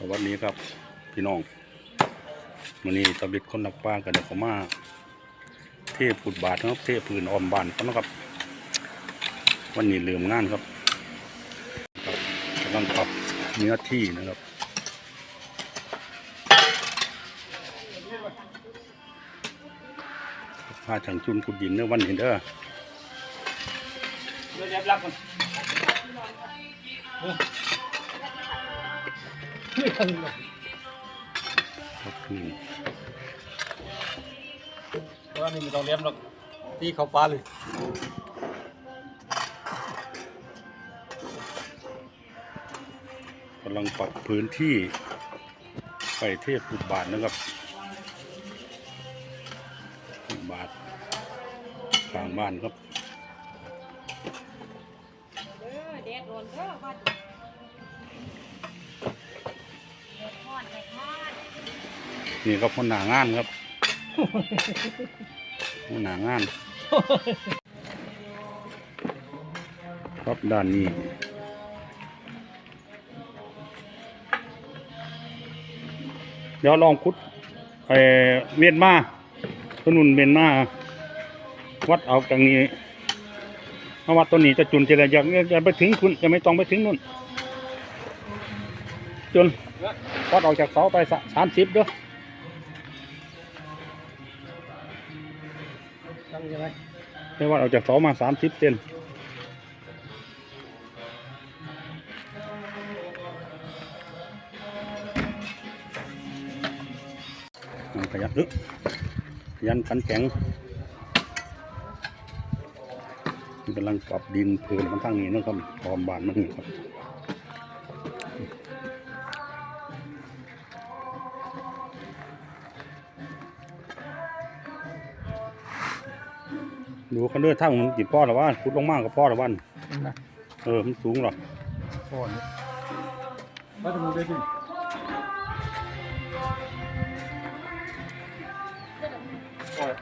สวัสดีครับพี่น้องวันนี้ตะบิดคนนักป้ากันเดี๋ยวเขามา เทพุดบาทนะครับ เทพื้นออมบานเขานะครับ วันนี้เริ่มงานครับกำลังปรับเนื้อที่นะครับพาช่างจุนขุดดินเนื้อวันนี้เด้อเดี๋ยวเดี๋ยวรับก่อน นี่ทำไงครับพื้นเพราะว่านี่ไม่ต้องเลี้ยมหรอกตีเขาฟ้าเลยกำลังปรับพื้นที่ไปเทพพุดบาทนะครับพุดบาทกลางบ้านครับ เด้อแดดร้อนเด้อบ้าน นี่ครับคนหนางานครับคนหนางาน ครับด้านนี้เดี๋ยวลองคุดเอเมียนมาต้นนุนเมียนมาวัดเอาตรงนี้ถ้าวัดต้นนี้จะจุนจะอะไรอย่าอย่าไปถึงคุณอย่าไม่ต้องไปถึงนู่นจุน วัดออกจากเสาไปสามสิบเด้อตั้งยังไงไม่ว่าเราจากเสามาสามสิบเซนอ่าขยันลึกขยันขันแข็งมันกำลังปรับดินพื้นมันทั้งนี้นะครับพร้อมบานมันนี่ครับ ดูกันเด้อทั้งมันกี่พ่อหรือว่าพุดลงมากกับพ่อหรือว่านะเออมันสูงหรอพ่อเนี่ยว่าจะมูได้ดิโอ้ย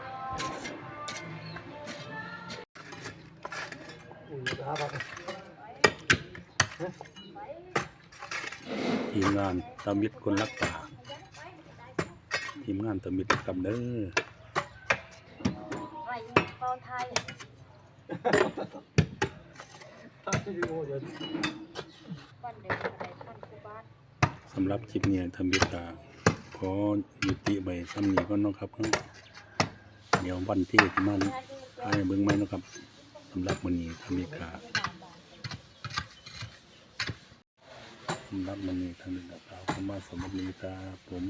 อุ้ยหาปากทีมงานตามิตรคนรักป่าทีมงานตามิตรกำเด้อไรต อนไทย ตั้งที่โอเดี๋ยวบ้านเด็กอะไรบ้านคูบ้าน สำหรับคลิปนี้ทำบิตาขอยุติไปสำนีก่อนนาะครับ เดี๋ยววันที่จะมาพายเบิ้งไมเนาะครับสำหรับวันนี้ทำบิตาสำหรับวันนี้ทำบิตาขอมาสวัสดีครับผม